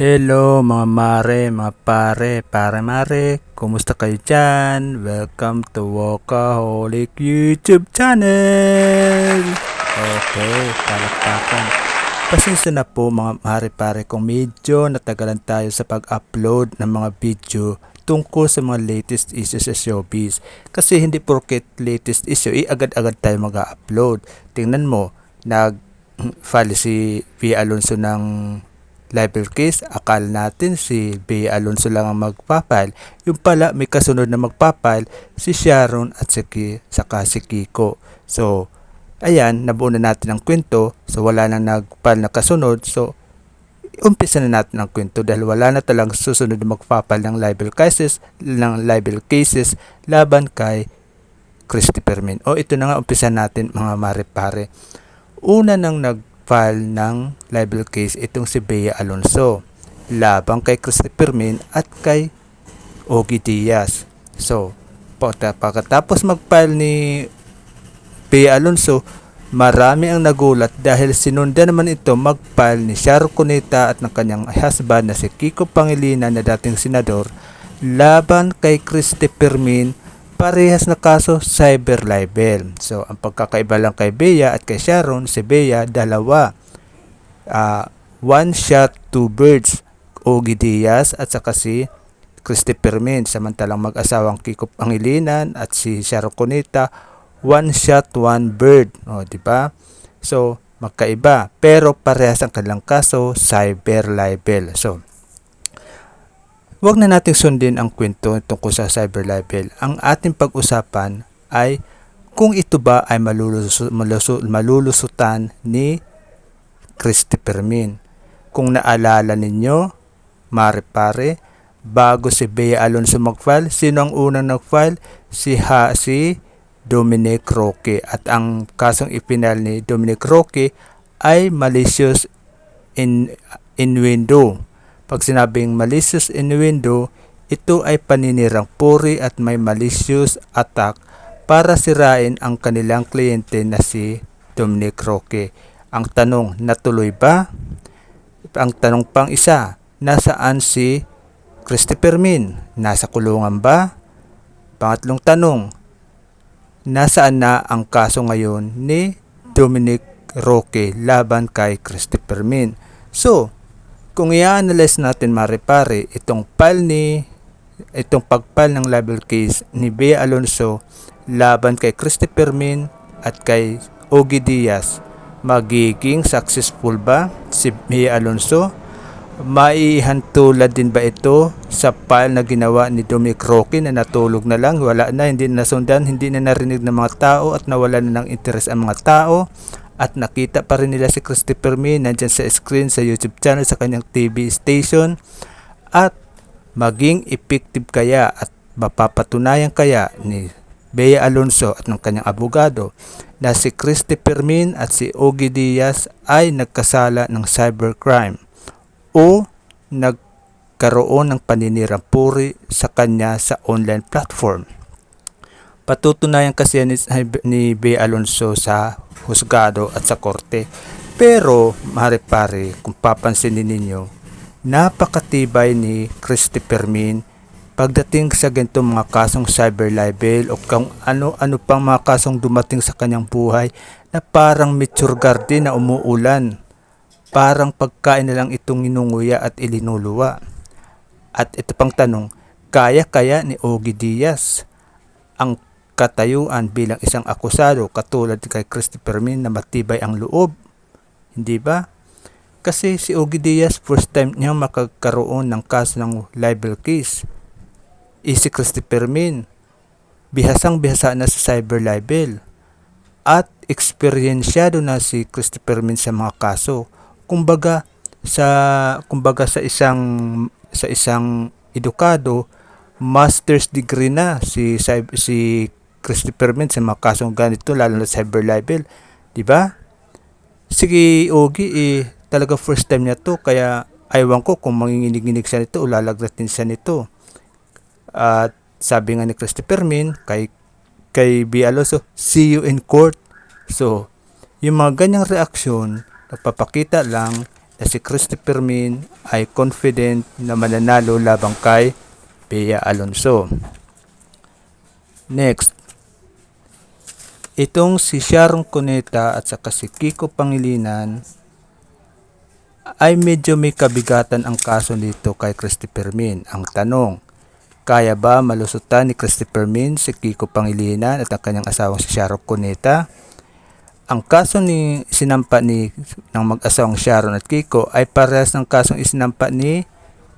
Hello mga mare, mga pare, pare mare, kumusta kayo dyan? Welcome to Workaholic YouTube channel! Okay, palakpakan. Pasensya na po mga mare pare kung medyo natagalan tayo sa pag-upload ng mga video tungkol sa mga latest issues sa showbiz. Kasi hindi porket latest issue, eh agad-agad tayo mag-upload. Tingnan mo, nag-file si V. Alonso ng libel case, akala natin si B. Alonso lang ang magpapile. Yung pala may kasunod na magpapile si Sharon at si Ki, saka si Kiko. So, ayan, nabuo na natin ang kwento. So, wala nang nagpile na kasunod. So, umpisa na natin ang kwento dahil wala na talang susunod na magpapile ng libel cases, ng libel cases laban kay Christopher Min. O ito na nga umpisa natin mga mare-pare. Una nang nag file ng libel case itong si Bea Alonso labang kay Christopher Min at kay Ogie Diaz. So, pagkatapos mag-file ni Bea Alonso, marami ang nagulat dahil sinundan naman ito mag-file ni Charo Cuneta at ng kanyang husband na si Kiko Pangilinan na dating senador laban kay Christopher Min parehas na kaso cyber libel. So, ang pagkakaiba lang kay Bea at kay Sharon, si Bea, dalawa. Uh, one shot, two birds. Ogie Diaz at saka si Christopher Min. Samantalang mag-asawang Kiko Pangilinan at si Sharon Cunita, one shot, one bird. O, di ba? So, magkaiba. Pero parehas ang kanilang kaso, cyber libel. So, Huwag na nating sundin ang kwento tungkol sa cyber libel. Ang ating pag-usapan ay kung ito ba ay malulus- malus- malulusutan ni Christopher Min. Kung naalala ninyo, mare pare, bago si Bea Alonso mag-file, sino ang unang nag-file? Si, ha, si Dominic Roque. At ang kasong ipinal ni Dominic Roque ay malicious in, in window pag sinabing malicious innuendo, ito ay paninirang puri at may malicious attack para sirain ang kanilang kliyente na si Dominic Roque. Ang tanong, natuloy ba? Ang tanong pang isa, nasaan si Christopher Min? Nasa kulungan ba? Pangatlong tanong, nasaan na ang kaso ngayon ni Dominic Roque laban kay Christopher Min? So, kung i-analyze natin maripare itong file ni itong pagpal ng libel case ni Bea Alonso laban kay Christopher Min at kay Ogie Diaz. Magiging successful ba si Bea Alonso? Maihantulad din ba ito sa file na ginawa ni Dominic Roque na natulog na lang, wala na, hindi na nasundan, hindi na narinig ng mga tao at nawala na ng interes ang mga tao at nakita pa rin nila si Christopher May nandyan sa screen sa YouTube channel sa kanyang TV station at maging effective kaya at mapapatunayan kaya ni Bea Alonso at ng kanyang abogado na si Christopher Min at si Ogie Diaz ay nagkasala ng cybercrime o nagkaroon ng paninirang puri sa kanya sa online platform. Patutunayan kasi ni, ni Bea Alonso sa husgado at sa korte. Pero, mare-pare, kung papansinin ninyo, napakatibay ni Christopher Min pagdating sa ganitong mga kasong cyber libel o kung ano-ano pang mga kasong dumating sa kanyang buhay na parang mature garden na umuulan. Parang pagkain na lang itong inunguya at ilinuluwa. At ito pang tanong, kaya kaya ni Ogie Diaz ang katayuan bilang isang akusado katulad kay Christopher Min na matibay ang loob. Hindi ba? Kasi si Ogie Diaz first time niya makagkaroon ng kaso ng libel case. E si Christopher Min, bihasang bihasa na sa cyber libel. At eksperyensyado na si Christopher Min sa mga kaso. Kumbaga sa kumbaga sa isang sa isang edukado master's degree na si si Christopher Min sa mga kasong ganito lalo na cyber libel. Di ba? Sige, Ogi, eh, talaga first time niya to kaya aywan ko kung manginginig-inig siya nito o lalagratin siya nito. At sabi nga ni Christopher Min kay kay B. Alonso, see you in court. So, yung mga ganyang reaksyon, nagpapakita lang na si Christopher Min ay confident na mananalo labang kay Bea Alonso. Next, itong si Sharon Cuneta at saka si Kiko Pangilinan ay medyo may kabigatan ang kaso nito kay Christopher Min. Ang tanong, kaya ba malusutan ni Christopher Min si Kiko Pangilinan at ang kanyang asawang si Sharon Cuneta? Ang kaso ni sinampa ni ng mag-asawang Sharon at Kiko ay parehas ng kasong isinampa ni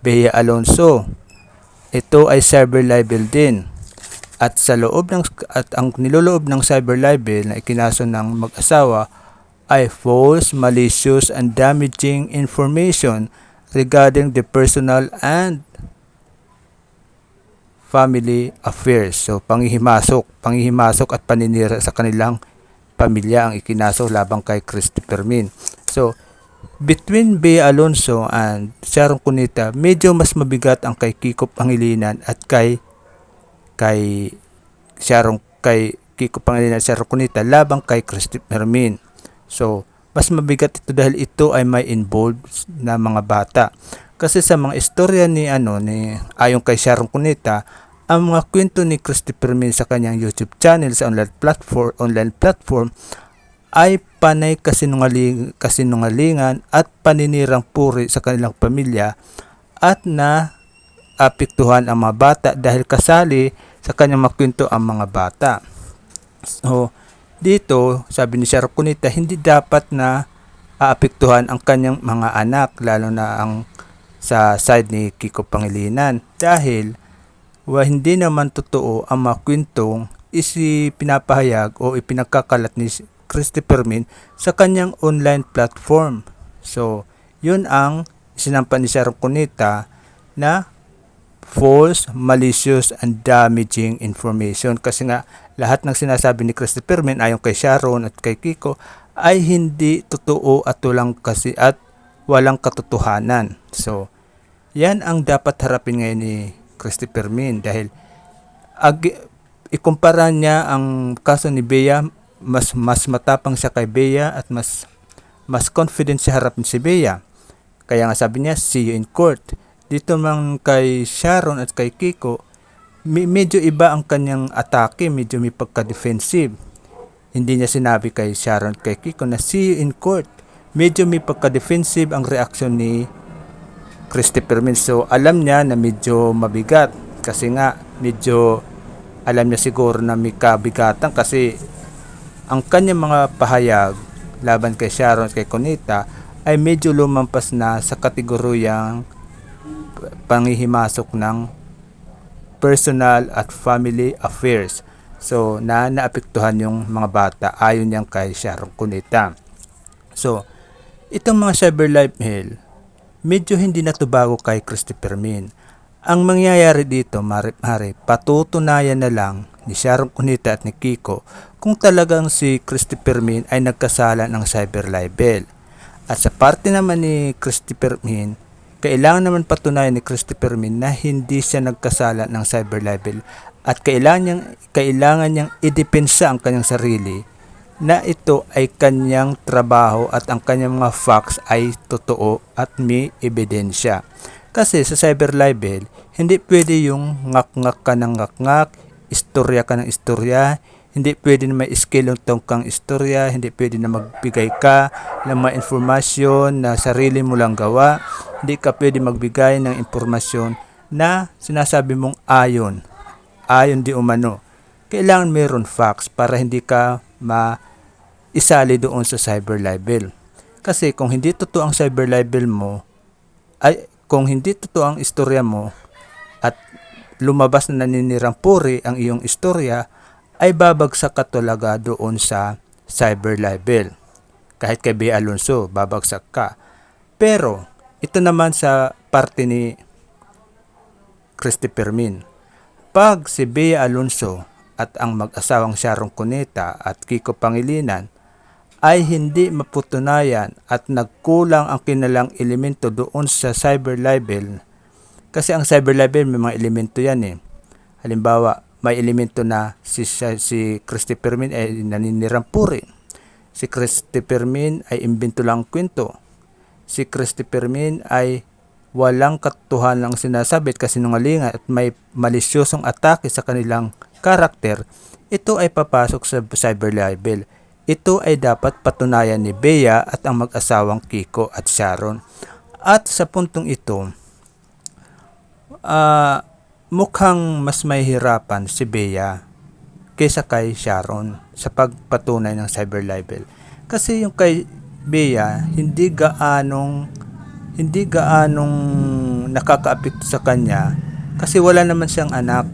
Bea Alonso. Ito ay cyber libel din. At sa loob ng at ang niloloob ng cyber libel na ikinaso ng mag-asawa ay false, malicious, and damaging information regarding the personal and family affairs. So, panghihimasok, panghihimasok at paninira sa kanilang pamilya ang ikinaso labang kay Christopher Min. So, between Bea Alonso and Sharon Cunita, medyo mas mabigat ang kay Kiko Pangilinan at kay kay Sharon kay Kiko Pangilinan Sharon Cunita labang kay Christopher Min. So, mas mabigat ito dahil ito ay may involved na mga bata. Kasi sa mga istorya ni ano ni ayon kay Sharon Cunita, ang mga kwento ni Christopher Min sa kanyang YouTube channel sa online platform, online platform ay panay kasinungaling, kasinungalingan at paninirang puri sa kanilang pamilya at na apektuhan ang mga bata dahil kasali sa kanyang makwento ang mga bata. So, dito, sabi ni Sharon Cunita, hindi dapat na aapektuhan ang kanyang mga anak, lalo na ang sa side ni Kiko Pangilinan. Dahil wa hindi naman totoo ang mga kwentong isi pinapahayag o ipinagkakalat ni Christopher Min sa kanyang online platform. So, yun ang sinampa ni Sharon Cunita na false, malicious, and damaging information. Kasi nga, lahat ng sinasabi ni Christopher Min ayon kay Sharon at kay Kiko ay hindi totoo at walang kasi at walang katotohanan. So, yan ang dapat harapin ngayon ni Christopher Min dahil ag, ikumpara niya ang kaso ni Bea mas mas matapang siya kay Bea at mas mas confident siya harapin si Bea. Kaya nga sabi niya, see you in court. Dito man kay Sharon at kay Kiko, medyo iba ang kanyang atake, medyo may pagka-defensive. Hindi niya sinabi kay Sharon at kay Kiko na see you in court. Medyo may pagka-defensive ang reaksyon ni Christopher Min. So alam niya na medyo mabigat kasi nga medyo alam niya siguro na may kabigatan kasi ang kanyang mga pahayag laban kay Sharon at kay Conita ay medyo lumampas na sa kategoryang panghihimasok ng personal at family affairs. So, na naapektuhan yung mga bata ayon niyang kay Sharon Cunita. So, itong mga cyber life hell, medyo hindi na bago kay Christopher Min. Ang mangyayari dito, mare, patutunayan na lang ni Sharon Cunita at ni Kiko kung talagang si Christopher Min ay nagkasala ng cyber libel. At sa parte naman ni Christopher Min, kailangan naman patunayan ni Christopher Min na hindi siya nagkasala ng cyber libel at kailangan niyang, kailangan niyang idepensa ang kanyang sarili na ito ay kanyang trabaho at ang kanyang mga facts ay totoo at may ebidensya. Kasi sa cyber libel, hindi pwede yung ngak-ngak ka ng ngak-ngak, istorya ka ng istorya, hindi pwede na may skill yung tungkang istorya, hindi pwede na magbigay ka ng mga informasyon na sarili mo lang gawa, hindi ka pwede magbigay ng informasyon na sinasabi mong ayon, ayon di umano. Kailangan mayroon facts para hindi ka ma isali doon sa cyber libel. Kasi kung hindi totoo ang cyber libel mo, ay kung hindi totoo ang istorya mo at lumabas na naninirang ang iyong istorya, ay babagsak ka talaga doon sa cyber libel. Kahit kay B. Alonso, babagsak ka. Pero, ito naman sa parte ni Christopher Min. Pag si Bea Alonso at ang mag-asawang Sharon Cuneta at Kiko Pangilinan ay hindi maputunayan at nagkulang ang kinalang elemento doon sa cyber libel. Kasi ang cyber libel may mga elemento yan eh. Halimbawa, may elemento na si, si Christopher Min ay naninirang puri. Si Christopher Min ay imbento lang kwento. Si Christopher Min ay walang katotohanan ang sinasabi at kasinungalingan at may malisyosong atake sa kanilang karakter, ito ay papasok sa cyber libel. Ito ay dapat patunayan ni Bea at ang mag-asawang Kiko at Sharon. At sa puntong ito, ah mukhang mas may hirapan si Bea kaysa kay Sharon sa pagpatunay ng cyber libel. Kasi yung kay Bea, hindi gaanong hindi gaanong nakakaapekto sa kanya kasi wala naman siyang anak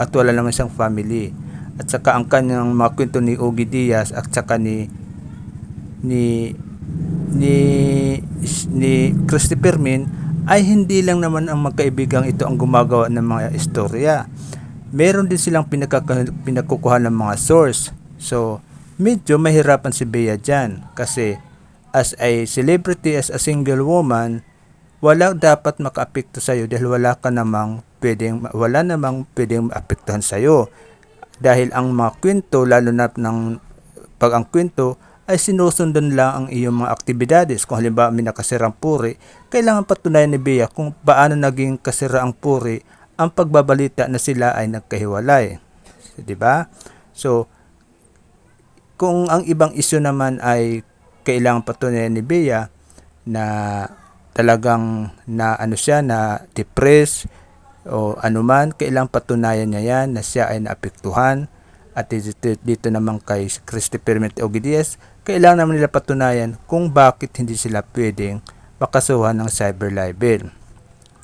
at wala naman siyang family. At saka ang kanyang mga kwento ni Ogie Diaz at saka ni ni ni ni Christopher Min ay hindi lang naman ang magkaibigang ito ang gumagawa ng mga istorya. Meron din silang pinagkaka- pinagkukuha ng mga source. So, medyo mahirapan si Bea dyan kasi as a celebrity, as a single woman, wala dapat makaapekto sa'yo dahil wala ka namang pwedeng, wala namang pwedeng maapektuhan sa'yo. Dahil ang mga kwento, lalo na ng pag ang kwento, ay sinusundan lang ang iyong mga aktibidades. Kung halimbawa may nakasirang puri, kailangan patunayan ni Bea kung paano naging kasira ang puri ang pagbabalita na sila ay nagkahiwalay. 'Di ba? So, kung ang ibang isyu naman ay kailangan patunayan ni Bea na talagang na ano siya na depressed o anuman, kailangan patunayan niya yan na siya ay naapektuhan at dito, dito naman kay Christopher Met Ogidias, kailangan naman nila patunayan kung bakit hindi sila pwedeng makasuhan ng cyber libel.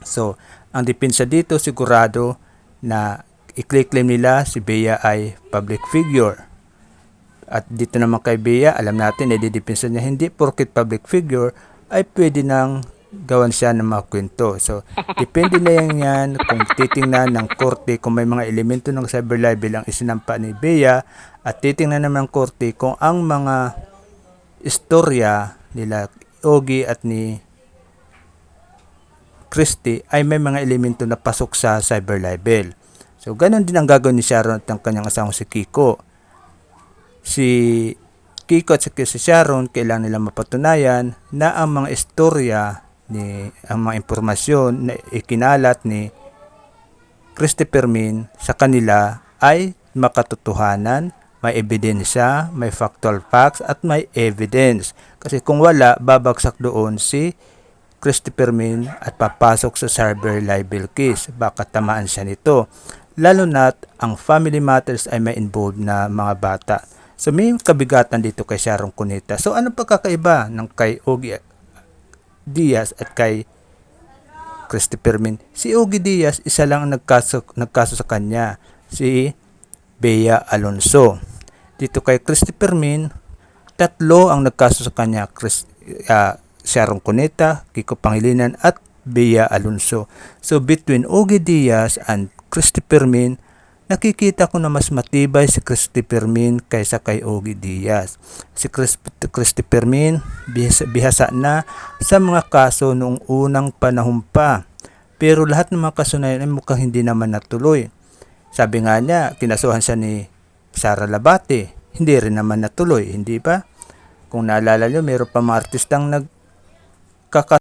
So, ang depensa dito sigurado na i-claim nila si Bea ay public figure. At dito naman kay Bea, alam natin na didepensa niya hindi porket public figure ay pwede nang gawan siya ng mga kwento. So, depende na yan yan kung titingnan ng korte kung may mga elemento ng cyber libel ang isinampa ni Bea at titingnan naman ng korte kung ang mga istorya nila Ogie at ni Christie ay may mga elemento na pasok sa cyber libel. So, ganun din ang gagawin ni Sharon at ang kanyang asawang si Kiko. Si Kiko at si Sharon, kailangan nila mapatunayan na ang mga istorya ni ang mga impormasyon na ikinalat ni Christopher Min sa kanila ay makatotohanan, may ebidensya, may factual facts at may evidence. Kasi kung wala, babagsak doon si Christopher Min at papasok sa cyber libel case. Baka tamaan siya nito. Lalo na't ang family matters ay may involved na mga bata. So may kabigatan dito kay Sharon Cuneta. So ano pagkakaiba ng kay Ogie Diaz at kay Christopher Min? Si Ogie Diaz, isa lang ang nagkaso, nagkaso sa kanya. Si Bea Alonso. Dito kay Christopher Min, tatlo ang nagkaso sa kanya. Chris, ah, Sharon Cuneta, Kiko Pangilinan at Bea Alonso. So between Ogie Diaz and Christopher Min, nakikita ko na mas matibay si Christopher Min kaysa kay Ogie Diaz. Si Chris, Christopher Min, bihasa, bihasa na sa mga kaso noong unang panahon pa. Pero lahat ng mga kaso na yun ay mukhang hindi naman natuloy. Sabi nga niya, kinasuhan siya ni Sara Labate. Hindi rin naman natuloy, hindi ba? Kung naalala nyo, meron pa mga artistang nag